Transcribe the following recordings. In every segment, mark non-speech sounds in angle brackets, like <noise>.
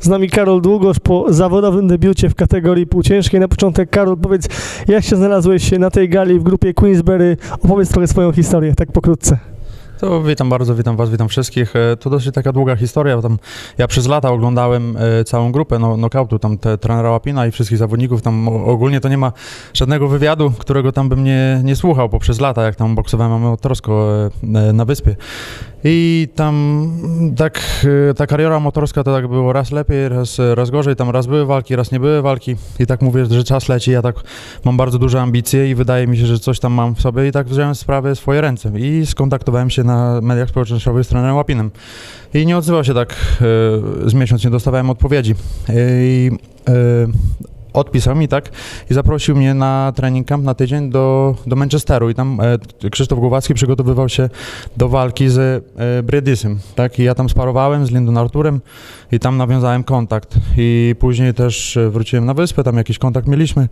Z nami Karol Długosz po zawodowym debiucie w kategorii półciężkiej. Na początek, Karol, powiedz, jak się znalazłeś na tej gali w grupie Queensberry? Opowiedz trochę swoją historię, tak pokrótce. To witam bardzo, witam was, witam wszystkich. E, To dosyć taka długa historia, bo tam ja przez lata oglądałem e, całą grupę no, knockoutu, tam te, trenera Łapina i wszystkich zawodników, tam ogólnie to nie ma żadnego wywiadu, którego tam bym nie, nie słuchał poprzez lata, jak tam boksowałem amatorsko e, na wyspie. I tam tak e, ta kariera motorska to tak było raz lepiej, raz, raz gorzej, tam raz były walki, raz nie były walki. I tak mówię, że czas leci, ja tak mam bardzo duże ambicje i wydaje mi się, że coś tam mam w sobie i tak wziąłem sprawę w swoje ręce. I skontaktowałem się na mediach społecznościowych z trenerem Łapinem. I nie odzywał się tak e, z miesiąc, nie dostawałem odpowiedzi. I e, odpisał mi tak i zaprosił mnie na trening camp na tydzień do, do Manchesteru. I tam e, Krzysztof Głowacki przygotowywał się do walki z e, Bredisem, tak, i ja tam sparowałem z Lyndon Arturem i tam nawiązałem kontakt. I później też e, wróciłem na wyspę, tam jakiś kontakt mieliśmy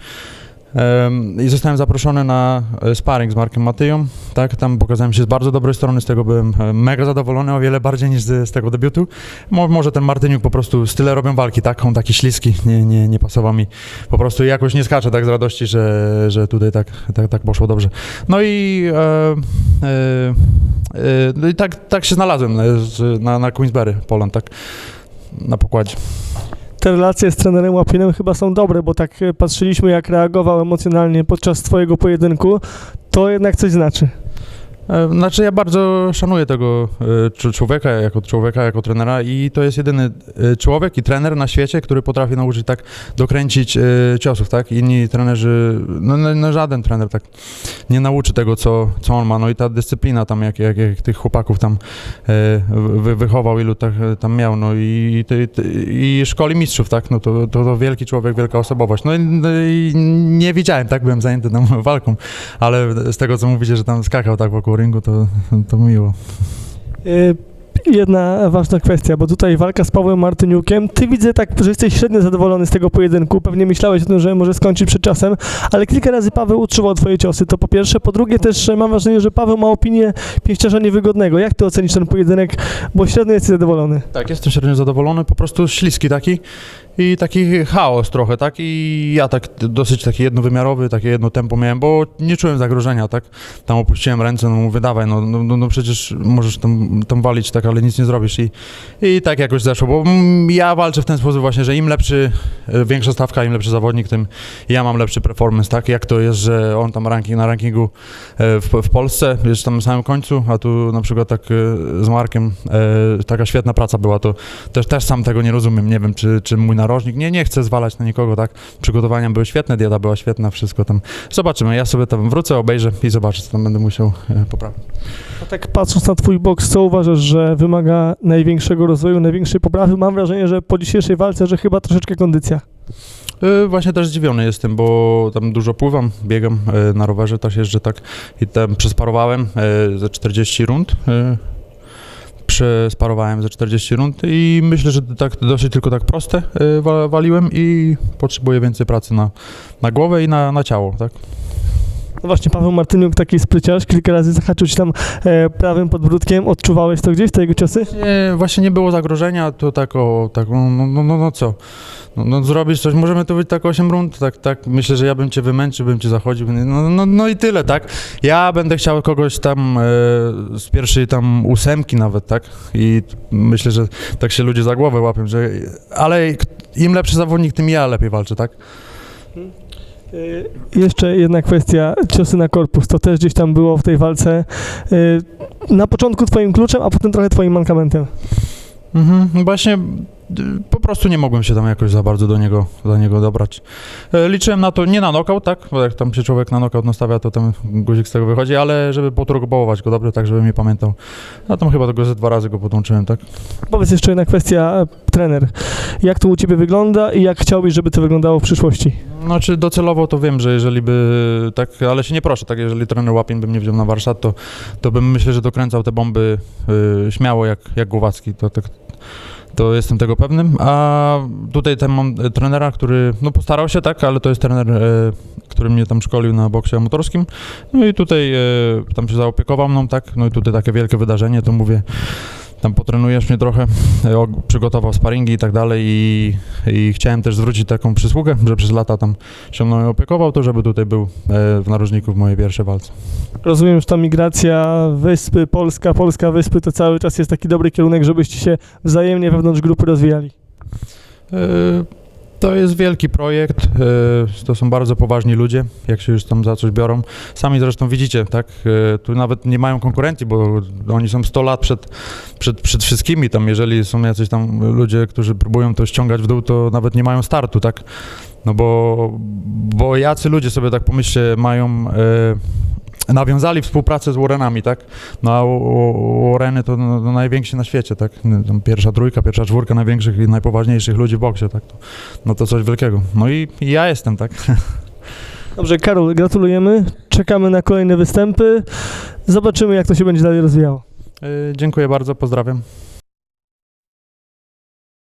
i zostałem zaproszony na e, sparring z Markiem Matyją, tak, tam pokazałem się z bardzo dobrej strony, z tego byłem e, mega zadowolony, o wiele bardziej niż z, z tego debiutu. Mo, może ten Martyniuk po prostu style robią walki, tak, on taki śliski, nie, nie, nie pasował mi, po prostu jakoś nie skacze tak z radości, że, że tutaj tak, tak, tak poszło dobrze. No i, e, e, e, no i tak, tak się znalazłem na, na Queensberry Poland, tak, na pokładzie. Te relacje z trenerem Łapinem chyba są dobre, bo tak e, patrzyliśmy, jak reagował emocjonalnie podczas twojego pojedynku. To jednak coś znaczy. E, Znaczy ja bardzo szanuję tego e, cz- człowieka jako człowieka, jako trenera i to jest jedyny e, człowiek i trener na świecie, który potrafi nauczyć tak dokręcić ciosów, tak? Inni trenerzy, no, no, no żaden trener tak nie nauczy tego, co, co on ma, no i ta dyscyplina tam, jak, jak, jak tych chłopaków tam wy, wychował, ilu tak, tam miał, no i, i, i szkoli mistrzów, tak? No to, to, to wielki człowiek, wielka osobowość. No i, no i nie widziałem, tak? Byłem zajęty tam walką, ale z tego, co mówicie, że tam skakał tak wokół ringu, to, to miło. E, Jedna ważna kwestia, bo tutaj walka z Pawłem Martyniukiem. Ty widzę tak, że jesteś średnio zadowolony z tego pojedynku. Pewnie myślałeś o tym, że może skończyć przed czasem, ale kilka razy Paweł utrzymał twoje ciosy. To po pierwsze. Po drugie też mam wrażenie, że Paweł ma opinię pięściarza niewygodnego. Jak ty ocenisz ten pojedynek? Bo średnio jesteś zadowolony. Tak, jestem średnio zadowolony, po prostu śliski taki i taki chaos trochę, tak? I ja tak dosyć taki jednowymiarowy, takie jedno tempo miałem, bo nie czułem zagrożenia, tak? Tam opuściłem ręce, no mówię, dawaj, no, no, no, no przecież możesz tam, tam walić, tak, ale nic nie zrobisz i, i tak jakoś zeszło, bo mm, ja walczę w ten sposób właśnie, że im lepszy, e, większa stawka, im lepszy zawodnik, tym ja mam lepszy performance, tak? Jak to jest, że on tam ranking na rankingu e, w, w Polsce, jest tam na samym końcu, a tu na przykład tak e, z Markiem taka świetna praca była, to też, też sam tego nie rozumiem, nie wiem, czy, czy mój narożnik, nie, nie chcę zwalać na nikogo, tak, przygotowania były świetne, dieta była świetna, wszystko tam, zobaczymy, ja sobie tam wrócę, obejrzę i zobaczę, co tam będę musiał e, poprawić. A tak patrząc na twój boks, co uważasz, że wymaga największego rozwoju, największej poprawy? Mam wrażenie, że po dzisiejszej walce, że chyba troszeczkę kondycja. E, Właśnie też zdziwiony jestem, bo tam dużo pływam, biegam e, na rowerze, też jeżdżę tak i tam przesparowałem ze 40 rund. Przesparowałem ze 40 rund i myślę, że tak dosyć tylko tak proste wa- waliłem i potrzebuję więcej pracy na, na głowę i na, na ciało, tak? No właśnie, Paweł Martyniuk, taki spryciarz, kilka razy zahaczył ci tam e, prawym podbródkiem. Odczuwałeś to gdzieś, te jego ciosy? Nie, właśnie nie było zagrożenia, to tak o, tak, no, no, no, no, no co? No, no zrobisz coś, możemy to być tak 8 rund, tak, tak, myślę, że ja bym cię wymęczył, bym cię zachodził, no, no, no i tyle, tak? Ja będę chciał kogoś tam e, z pierwszej tam ósemki nawet, tak? I myślę, że tak się ludzie za głowę łapią, że, ale im lepszy zawodnik, tym ja lepiej walczę, tak? E, Jeszcze jedna kwestia, ciosy na korpus, to też gdzieś tam było w tej walce. E, Na początku twoim kluczem, a potem trochę twoim mankamentem. Mhm, właśnie y, po prostu nie mogłem się tam jakoś za bardzo do niego, do niego dobrać. E, Liczyłem na to, nie na knockout, tak, bo jak tam się człowiek na knockout nastawia, to ten guzik z tego wychodzi, ale żeby poturbować go dobrze, tak żeby mnie pamiętał. A tam chyba tego ze dwa razy go podłączyłem, tak. Powiedz jeszcze jedna kwestia, e, trener. Jak to u ciebie wygląda i jak chciałbyś, żeby to wyglądało w przyszłości? Znaczy docelowo to wiem, że jeżeli by, tak, ale się nie proszę, tak, jeżeli trener Łapin by mnie wziął na warsztat, to, to bym myślę, że dokręcał te bomby y, śmiało jak, jak Głowacki, to tak, to jestem tego pewnym, a tutaj ten mam e, trenera, który, no postarał się, tak, ale to jest trener, e, który mnie tam szkolił na boksie amatorskim, no i tutaj e, tam się zaopiekował mną, tak, no i tutaj takie wielkie wydarzenie, to mówię, tam potrenujesz mnie trochę, <laughs> przygotował sparingi i tak dalej i, i chciałem też zwrócić taką przysługę, że przez lata tam się mną opiekował, to żeby tutaj był e, w narożniku w mojej pierwszej walce. Rozumiem, że ta migracja Wyspy, Polska, Polska, Wyspy to cały czas jest taki dobry kierunek, żebyście się wzajemnie wewnątrz grupy rozwijali. E, To jest wielki projekt, e, to są bardzo poważni ludzie, jak się już tam za coś biorą. Sami zresztą widzicie, tak, e, tu nawet nie mają konkurencji, bo oni są 100 lat przed, przed, przed wszystkimi, tam. Jeżeli są jacyś tam ludzie, którzy próbują to ściągać w dół, to nawet nie mają startu, tak, no bo, bo jacy ludzie sobie tak pomyślcie mają... Nawiązali współpracę z Warrenami, tak? No a Warreny to, no, to najwięksi na świecie, tak? No, pierwsza trójka, pierwsza czwórka największych i najpoważniejszych ludzi w boksie, tak? No to coś wielkiego. No i, i ja jestem, tak? <laughs> Dobrze, Karol, gratulujemy. Czekamy na kolejne występy. Zobaczymy, jak to się będzie dalej rozwijało. Yy, dziękuję bardzo, pozdrawiam.